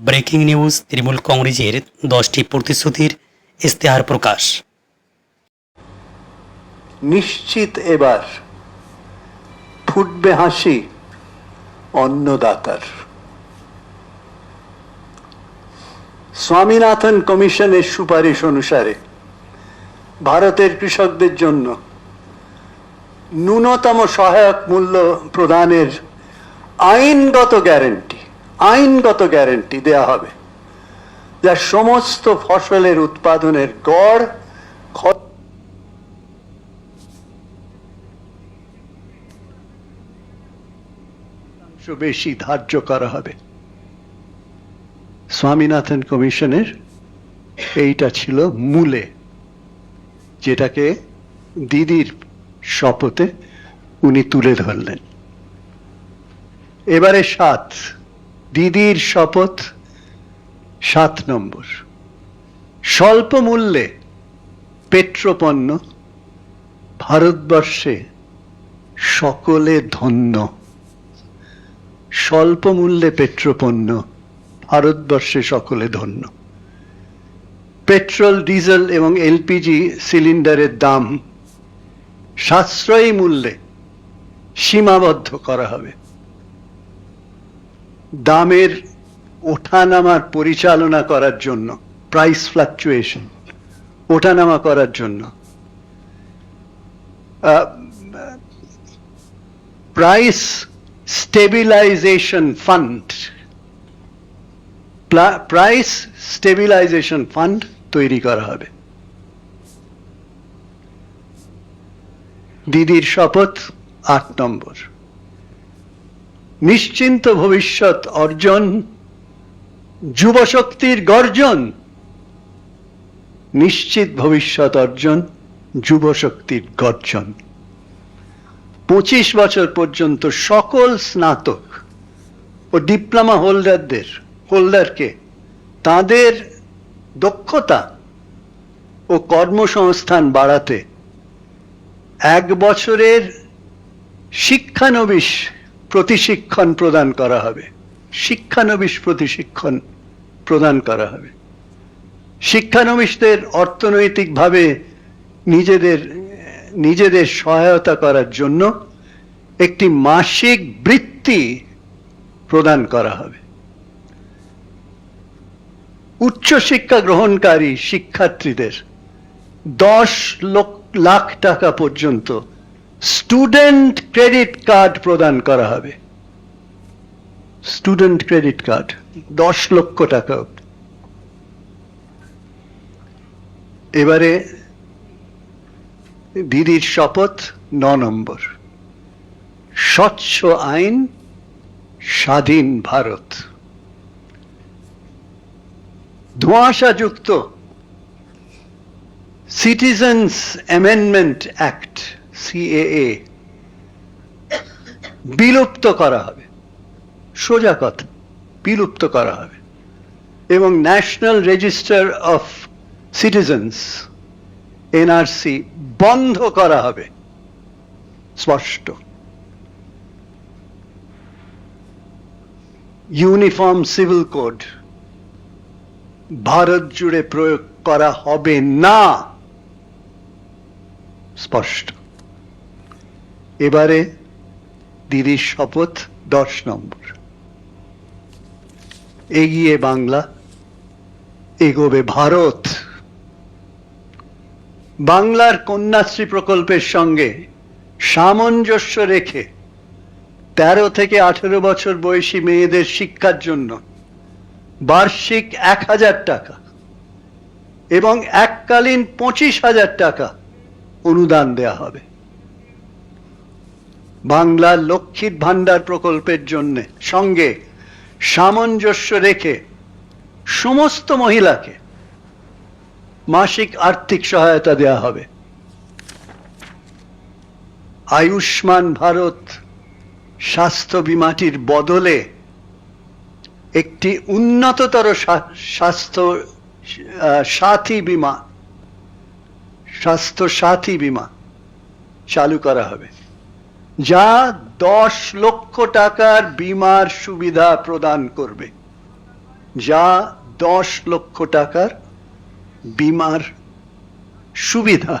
Breaking news Trinamool কংগ্রেসের দশটি প্রতিশ্রুতির ইস্তেহার প্রকাশ। নিশ্চিত এবার ফুটবে হাসি অন্নদাতার। স্বামীনাথন কমিশনের সুপারিশ অনুসারে ভারতের কৃষকদের জন্য ন্যূনতম সহায়ক মূল্য প্রদানের আইনগত গ্যারেন্টি আইনগত গ্যারেন্টি দেয়া হবে যা সমস্ত ফসলের উৎপাদনের গড় বেশি ধার্য করা হবে। স্বামীনাথন কমিশনের এইটা ছিল মূলে, যেটাকে দিদির শপথে উনি তুলে ধরলেন। এবারে সাত। দিদির শপথ সাত নম্বর। স্বল্প মূল্যে পেট্রোপণ্য ভারতবর্ষে সকলে ধন্য। স্বল্প মূল্যে পেট্রোপণ্য ভারতবর্ষে সকলে ধন্য। পেট্রোল, ডিজেল এবং এলপিজি সিলিন্ডারের দাম সাশ্রয়ী মূল্যে সীমাবদ্ধ করা হবে। দামের ওঠানামার পরিচালনা করার জন্য প্রাইস ফ্লাকচুয়েশন ওঠানামা করার জন্য। Price stabilisation fund price stabilisation fund তৈরি করা হবে। দিদির শপথ আট নম্বর। নিশ্চিন্ত ভবিষ্যৎ অর্জন, যুবশক্তির গর্জন, নিশ্চিত ভবিষ্যৎ অর্জন, যুবশক্তির গর্জন। পঁচিশ বছর পর্যন্ত সকল স্নাতক ও ডিপ্লোমা হোল্ডারদের, হোল্ডারকে তাদের দক্ষতা ও কর্মসংস্থান বাড়াতে এক বছরের শিক্ষানবিশ প্রতিশিক্ষণ প্রদান করা হবে। শিক্ষানবিশ প্রতিশিক্ষণ প্রদান করা হবে। শিক্ষানবিশদের অর্থনৈতিকভাবে নিজেদের নিজেদের সহায়তা করার জন্য একটি মাসিক বৃত্তি প্রদান করা হবে। উচ্চশিক্ষা গ্রহণকারী শিক্ষার্থীদের দশ লক্ষ লাখ টাকা পর্যন্ত স্টুডেন্ট ক্রেডিট কার্ড প্রদান করা হবে। স্টুডেন্ট ক্রেডিট কার্ড দশ লক্ষ টাকা। এবারে দিদির শপথ ন নম্বর। স্বচ্ছ আইন, স্বাধীন ভারত। ধোঁয়াশাযুক্ত সিটিজেন্স অ্যামেন্ডমেন্ট অ্যাক্ট সিএএ বিলুপ্ত করা হবে। সোজা কথা, বিলুপ্ত করা হবে। এবং national register of citizens NRC বন্ধ করা হবে। স্পষ্ট। ইউনিফর্ম সিভিল কোড, ভারত জুড়ে প্রয়োগ করা হবে না। স্পষ্ট। এবারে দিদির শপথ দশ নম্বর। এগিয়ে বাংলা, এগোবে ভারত। বাংলার কন্যাশ্রী প্রকল্পের সঙ্গে সামঞ্জস্য রেখে তেরো থেকে আঠেরো বছর বয়সী মেয়েদের শিক্ষার জন্য বার্ষিক এক হাজার টাকা এবং এককালীন পঁচিশ হাজার টাকা অনুদান দেয়া হবে। বাংলা লক্ষ্মীর ভাণ্ডার প্রকল্পের জন্য সঙ্গে সামঞ্জস্য রেখে সমস্ত মহিলাকে মাসিক আর্থিক সহায়তা দেয়া হবে। আয়ুষ্মান ভারত স্বাস্থ্য বিমাটির বদলে একটি উন্নততর স্বা- স্বাস্থ্য সাথী বিমা, স্বাস্থ্য সাথী বিমা চালু করা হবে। যা দশ লক্ষ টাকার বিমার সুবিধা প্রদান করবে যা দশ লক্ষ টাকার বিমার সুবিধা।